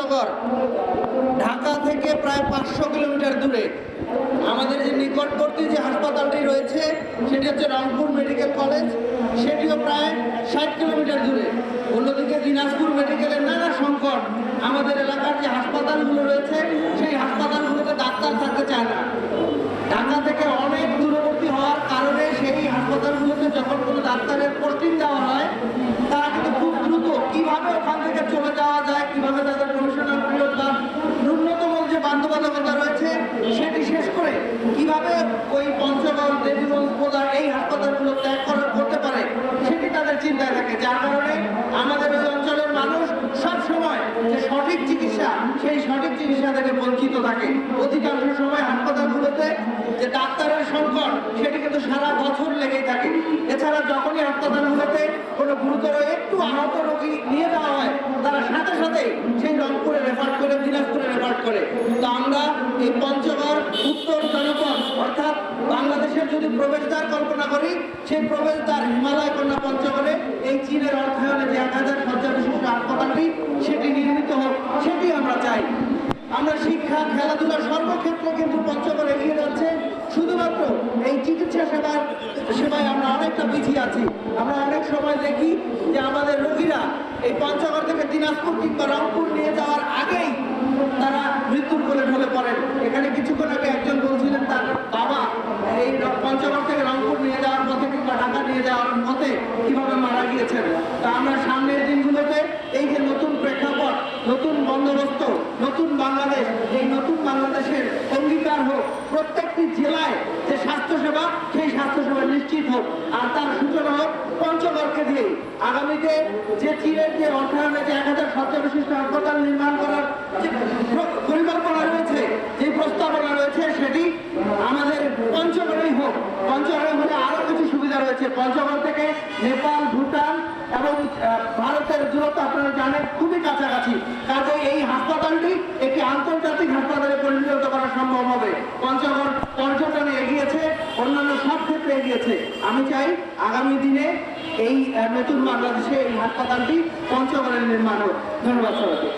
হাস্যকর ঢাকা থেকে প্রায় পাঁচশো কিলোমিটার দূরে। আমাদের যে নিকটবর্তী যে হাসপাতালটি রয়েছে, সেটি হচ্ছে রংপুর মেডিকেল কলেজ। সেটিও প্রায় ষাট কিলোমিটার দূরে। অন্যদিকে দিনাজপুর মেডিকেলের নানা সংকট আমাদের এলাকার যে হাসপাতালগুলো রয়েছে, সেই হাসপাতালগুলোতে ডাক্তার থাকতে চায় না। ঢাকা থেকে অনেক দূরবর্তী হওয়ার কারণে সেই হাসপাতালগুলোতে যখন কোনো ডাক্তারের পোস্টিং দেওয়া হয় কীভাবে ওই পঞ্চগড় দেবীগঞ্জ বোদা এই হাসপাতালগুলো ত্যাগ করার করতে পারে, সেটি তাদের চিন্তায় থাকে। যার কারণে আমাদের ওই অঞ্চলের মানুষ সব সময় যে সঠিক চিকিৎসা, সেই সঠিক চিকিৎসা থেকে বঞ্চিত থাকে। অধিকাংশ সময় হাসপাতালগুলোতে যে ডাক্তারের সংকট, সেটি কিন্তু সারা বছর লেগেই থাকে। এছাড়া যখনই হাসপাতালগুলোতে কোনো গুরুতর একটু আহত রোগী নিয়ে যাওয়া হয়, তারা সাথে সাথে সেই রংপুরে রেফার করে, দিনাজপুরে রেফার করে। তো আমরা এই পঞ্চগড়, উত্তর অর্থাৎ বাংলাদেশের যদি প্রবেশদ্বার কল্পনা করি, সেই প্রবেশদ্বার হিমালয় কন্যা পঞ্চগড়ে এই চীনের অর্থায়নে যে এক হাজার শয্যা বিশিষ্ট হাসপাতালটি সেটি নির্মিত হোক, সেটি আমরা চাই। আমরা শিক্ষা, খেলাধুলা সর্বক্ষেত্রে কিন্তু পঞ্চগড় এগিয়ে যাচ্ছে। শুধুমাত্র এই চিকিৎসা সেবার, সেবায় আমরা অনেকটা পিছিয়ে আছি। আমরা অনেক সময় দেখি যে আমাদের রোগীরা এই পঞ্চগড় থেকে দিনাজপুর কিংবা রংপুর নিয়ে যাওয়ার আগেই তারা মৃত্যুর কোলে ঢলে পড়েন। এখানে কিছুক্ষণ আগে একজন বলছিলেন তার বাবা এই র- পঞ্চগড় থেকে রংপুর নিয়ে যাওয়ার পথে কিংবা ঢাকা নিয়ে যাওয়ার পথে কীভাবে তা আমরা সামনের দিনগুলোতে এই যে নতুন প্রেক্ষাপট, নতুন বন্দোবস্ত, নতুন বাংলাদেশ, এই নতুন বাংলাদেশের অঙ্গীকার হোক, প্রত্যেকটি জেলায় যে স্বাস্থ্যসেবা, সেই স্বাস্থ্যসেবা নিশ্চিত হোক। আর তার সূচনা হোক পঞ্চগড়কে দিয়ে আগামীতে যে চীনের যে অর্থায়নে যে এক হাজার শয্যা বিশিষ্ট হাসপাতাল নির্মাণ করার যে পরিকল্পনা রয়েছে, যে প্রস্তাবনা রয়েছে, সেটি আমাদের পঞ্চগড়েই হোক। পঞ্চগড়ে রয়েছে পঞ্চগড় থেকে নেপাল, ভুটান এবং ভারতের দূরত্ব আপনারা জানেন, খুবই কাছাকাছি। কাজে এই হাসপাতালটি একটি আন্তর্জাতিক হাসপাতালে পরিণত করা সম্ভব হবে। পঞ্চগড় পর্যটনে এগিয়েছে, অন্যান্য সব ক্ষেত্রে এগিয়েছে। আমি চাই আগামী দিনে এই নতুন বাংলাদেশে এই হাসপাতালটি পঞ্চগড়ের নির্মাণ হোক। ধন্যবাদ সবাইকে।